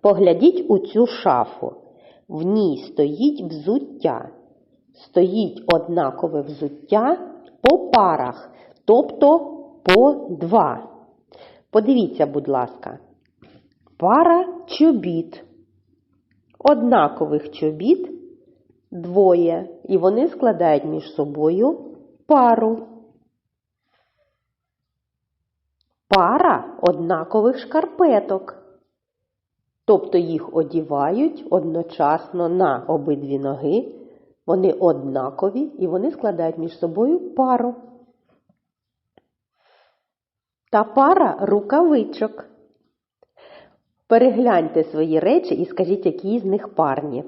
Поглядіть у цю шафу. В ній стоїть взуття. Стоїть однакове взуття по парах, тобто по два. Подивіться, будь ласка, пара чобіт. Однакових чобіт двоє, і вони складають між собою пару. Пара однакових шкарпеток. Тобто їх одівають одночасно на обидві ноги. Вони однакові і вони складають між собою пару. Та пара рукавичок. Перегляньте свої речі і скажіть, які з них парні.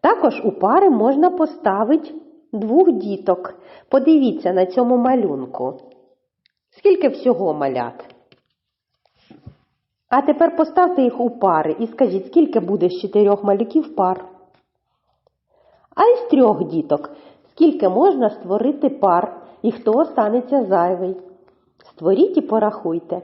Також у пари можна поставити двох діток. Подивіться на цьому малюнку. Скільки всього малят? А тепер поставте їх у пари і скажіть, скільки буде з чотирьох малюків пар. А із трьох діток, скільки можна створити пар і хто останеться зайвий? Створіть і порахуйте.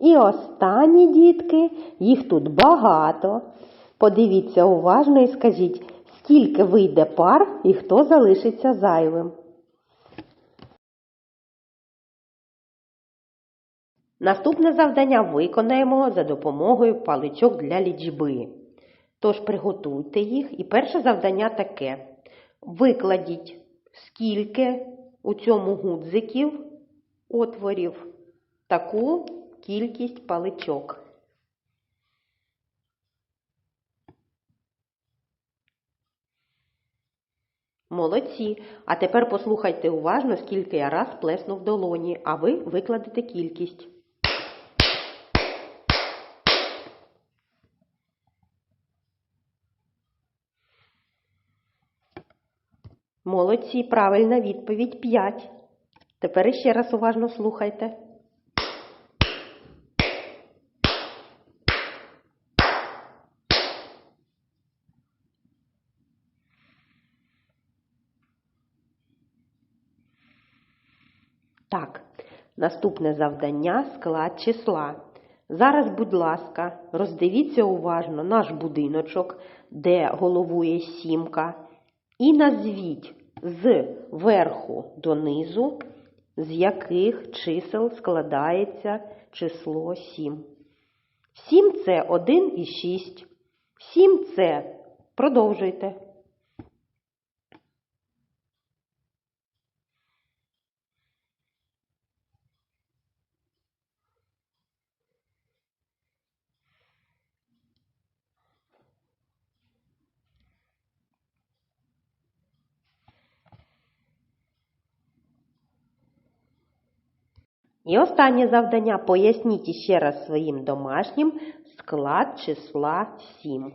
І останні дітки, їх тут багато. Подивіться уважно і скажіть, скільки вийде пар і хто залишиться зайвим. Наступне завдання виконаємо за допомогою паличок для лічби. Тож приготуйте їх і перше завдання таке. Викладіть, скільки у цьому гудзиків отворів таку кількість паличок. Молодці. А тепер послухайте уважно, скільки я раз плеснув долоні, а ви викладете кількість. Молодці, правильна відповідь 5. Тепер іще раз уважно слухайте. Так, наступне завдання склад числа. Зараз, будь ласка, роздивіться уважно наш будиночок, де головує сімка, і назвіть з верху до низу, з яких чисел складається число 7. 7 це 1 і 6. 7 це продовжуйте. І останнє завдання. Поясніть іще раз своїм домашнім склад числа 7.